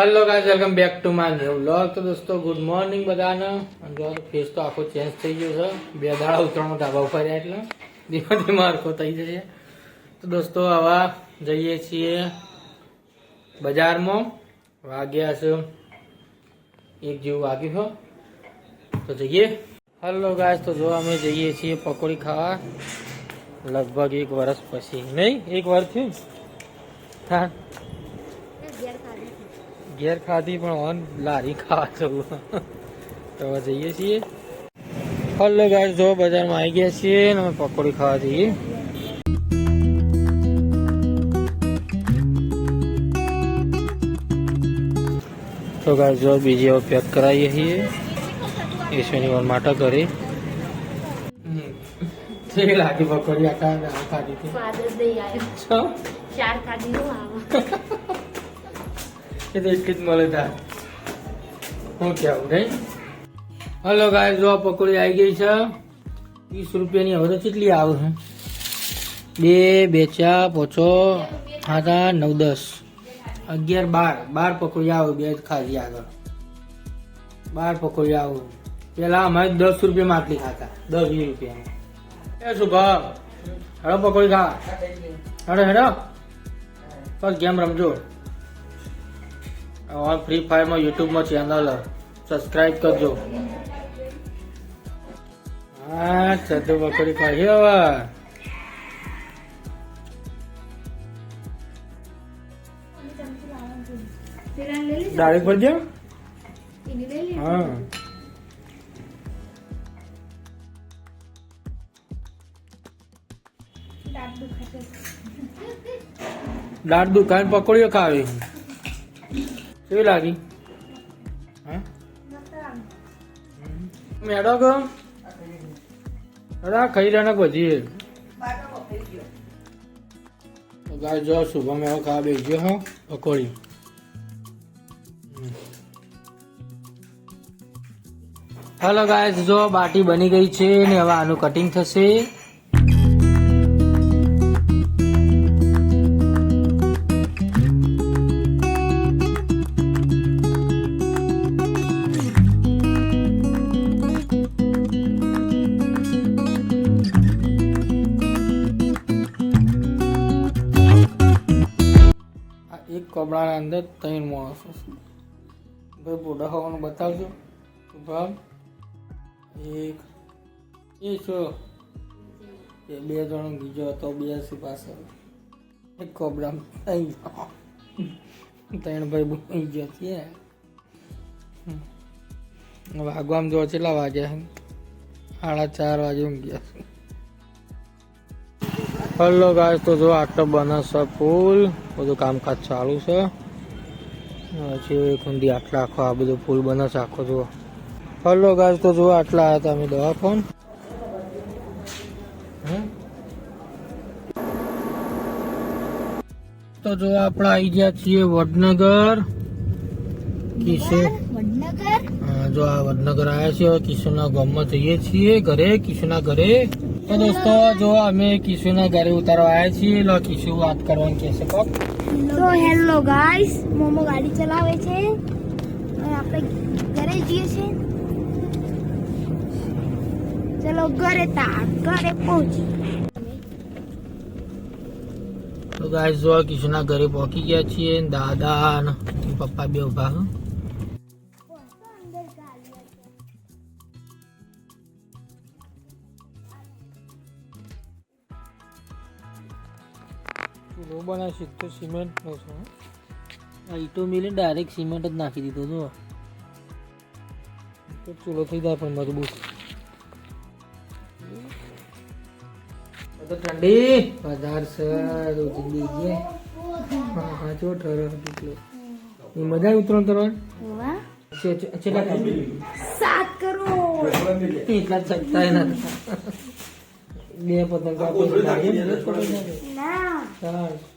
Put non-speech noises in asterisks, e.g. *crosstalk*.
Hello guys welcome back to my new vlog તો દોસ્તો good morning બધાને. જો ફેસ તો આખો ચેન્જ થઈ ગયો છે. બે દાડા ઉતરણ ધાબા રહ્યા એટલે ધીમે ધીમે હરખો થઈ જશે તો દોસ્તો, હવે જઈએ છીએ બજારમાં. વાગ્યા છે એક જેવું વાગ્યું છે. તો જઈએ. હલો ગાઈઝ તો જો અમે જઈએ છીએ પકોડી ખાવા. લગભગ એક વર્ષ પછી. નહીં, એક વર્ષ થયું? હા. ઘેર ખાધી પણ ઓન લારી ખાવા જવું. તો જઈએ છીએ. હલો ગાય જો બજારમાં આવી ગયા છીએ અને અમે પકોડી ખાવા જઈએ. તો ગાય જો બીજી હવે પેક કરાવીએ છીએ. ઈશ્વરની વાર માટે કરી કેવી લાગી પકોડી આખા ખાધી હતી? ચાર આવે *laughs* એ તો એટલી જ મળે તાર. શું કેવું, નહીં? હલો ગાય જો પકોડી આવી ગઈ છે. વીસ રૂપિયાની, હવે તો કેટલી આવે છે? બે બે ચાર, પોચો, સાત, આઠ, નવ, દસ. અગિયાર, બાર. બાર પકોડી આવે, બે ખાધી આગળ. બાર પકોડી આવે. પેલા અમારે દસ રૂપિયામાં આટલી ખાતા. દસ, વીસ રૂપિયામાં. એ શું ભાવ? હેડો પકોડી ખા. હેડો હેડો. બસ, ગેમ રમજો. ઓન ફ્રી ફાયરમાં યુટ્યુબમાં ચેનલ સબસ્ક્રાઇબ કરજો. હા ચતુ બકરી કાઢી હવે દાળી પર હા. દાળ દુકાન પકોડીઓ ખાવી. કેવી લાગી? મેડો ગો અરે ખાઈ રહ્યા બધી ગાય જો શુભમ એવો ખાવા ગયો હો પકોડી હેલો ગાય જો બાટી બની ગઈ છે ને હવે આનું કટિંગ થશે. એક કપડાના અંદર ત્રણ માણસો છે. ભાઈ પોડા ખાવાનું બતાવજો. ભાવ એક, એ છો. એ બે જણ, બીજો હતો, બે પાછળ. એક કપડા ત્રણ ત્રણ ભાઈ બોલી ગયા છીએ વાગવામાં જો કેટલા વાગ્યા સાડા ચાર વાગે ઊંઘ્યા હલો ગાય તો જો આટલો બને છે ફૂલ બધું કામકાજ ચાલુ છે. પછી ખુંડી આટલા આખો આ બધું ફૂલ બને છે આખો જુઓ. હલો ગાય તો જુઓ આટલા આવ્યા હતા અમે દવાખાન. હમ? તો જો આપણે આવી ગયા છીએ વડનગર. કિશોર હા, જો આ વડનગર આવ્યા છીએ કિશોના ગામમાં જઈએ છીએ ઘરે કિશોરના ઘરે. તો દોસ્તો જો અમે કિશોરના ઘરે ઉતારવા આવ્યા છીએ લો કિશો વાત કરવાની કહેશે કોક તો હેલો ગાઈસ મોમો ગાડી ચલાવે છે અને આપણે ઘરે જઈએ છીએ ચલો ઘરે તા ઘરે પહોંચી તો ગાય જો આ કિશોરના ઘરે પહોંચી ગયા છીએ દાદા અને પપ્પા બે ઊભા હો. ચૂલો બનાવી સીધો સિમેન્ટ નો છે. આ ઈટો મિલી ડાયરેક્ટ સિમેન્ટ જ નાખી દીધો જો તો ચૂલો થઈ જાય પણ મજબૂત. તો ઠંડી. વધાર સર જિંદગી ગઈ હા હા જો ઠરો કેટલો એ મજા આવી ઉતરણ કરવા છે- છે- કાઢી. સાત કરોડ. એટલા જ શકતા બે પતંગ કાપી 对